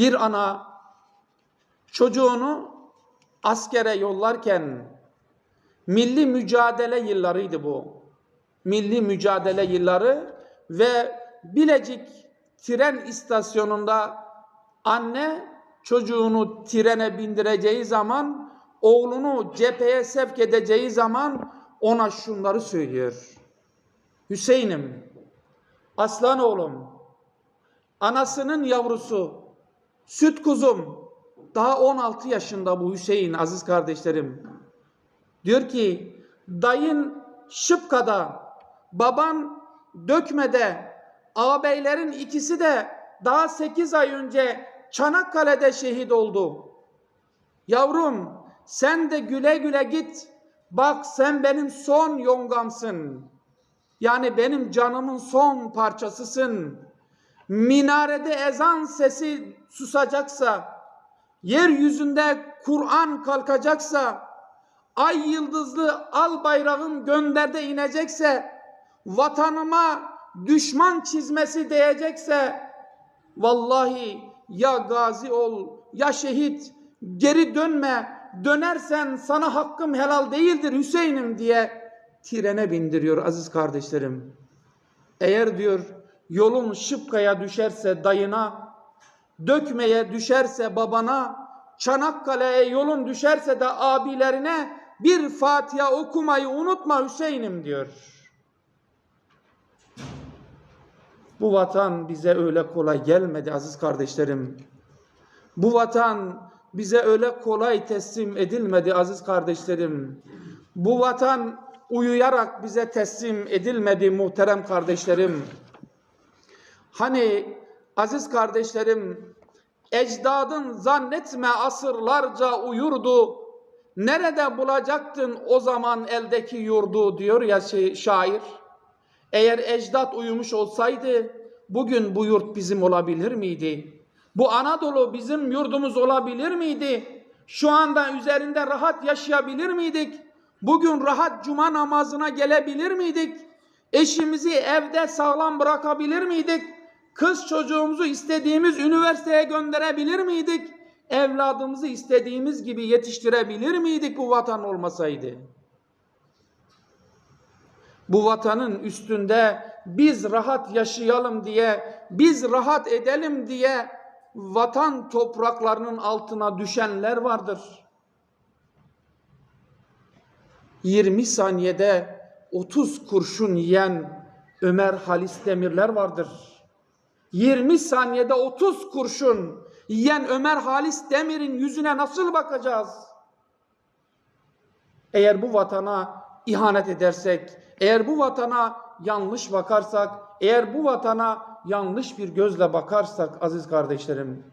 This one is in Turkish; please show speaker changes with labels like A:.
A: Bir ana çocuğunu askere yollarken milli mücadele yıllarıydı bu. Milli mücadele yılları ve Bilecik tren istasyonunda anne çocuğunu trene bindireceği zaman oğlunu cepheye sevk edeceği zaman ona şunları söylüyor. Hüseyin'im, aslan oğlum, anasının yavrusu, süt kuzum, daha 16 yaşında bu Hüseyin aziz kardeşlerim. Diyor ki dayın Şıpka'da, baban Dökme'de, ağabeylerin ikisi de daha 8 ay önce Çanakkale'de şehit oldu. Yavrum sen de güle güle git. Bak sen benim son yongamsın. Yani benim canımın son parçasısın. Minarede ezan sesi susacaksa, yeryüzünde Kur'an kalkacaksa, ay yıldızlı al bayrağın gönderde inecekse, vatanıma düşman çizmesi değecekse, vallahi ya gazi ol ya şehit geri dönme dönersen sana hakkım helal değildir Hüseyin'im diye trene bindiriyor aziz kardeşlerim. Eğer diyor yolun Şıpka'ya düşerse dayına, dökmeye düşerse babana, Çanakkale'ye yolun düşerse de abilerine bir Fatiha okumayı unutma Hüseyin'im diyor. Bu vatan bize öyle kolay gelmedi aziz kardeşlerim. Bu vatan bize öyle kolay teslim edilmedi aziz kardeşlerim. Bu vatan uyuyarak bize teslim edilmedi muhterem kardeşlerim. Hani aziz kardeşlerim ecdadın zannetme asırlarca uyurdu. Nerede bulacaktın o zaman eldeki yurdu diyor ya şey, şair. Eğer ecdat uyumuş olsaydı bugün bu yurt bizim olabilir miydi? Bu Anadolu bizim yurdumuz olabilir miydi? Şu anda üzerinde rahat yaşayabilir miydik? Bugün rahat cuma namazına gelebilir miydik? Eşimizi evde sağlam bırakabilir miydik? Kız çocuğumuzu istediğimiz üniversiteye gönderebilir miydik? Evladımızı istediğimiz gibi yetiştirebilir miydik bu vatan olmasaydı? bu vatanın üstünde biz rahat yaşayalım diye, biz rahat edelim diye vatan topraklarının altına düşenler vardır. 20 saniyede 30 kurşun yiyen Ömer Halis Demirler vardır. 20 saniyede 30 kurşun yiyen Ömer Halis Demir'in yüzüne nasıl bakacağız? Eğer bu vatana ihanet edersek, eğer bu vatana yanlış bakarsak, eğer bu vatana yanlış bir gözle bakarsak aziz kardeşlerim,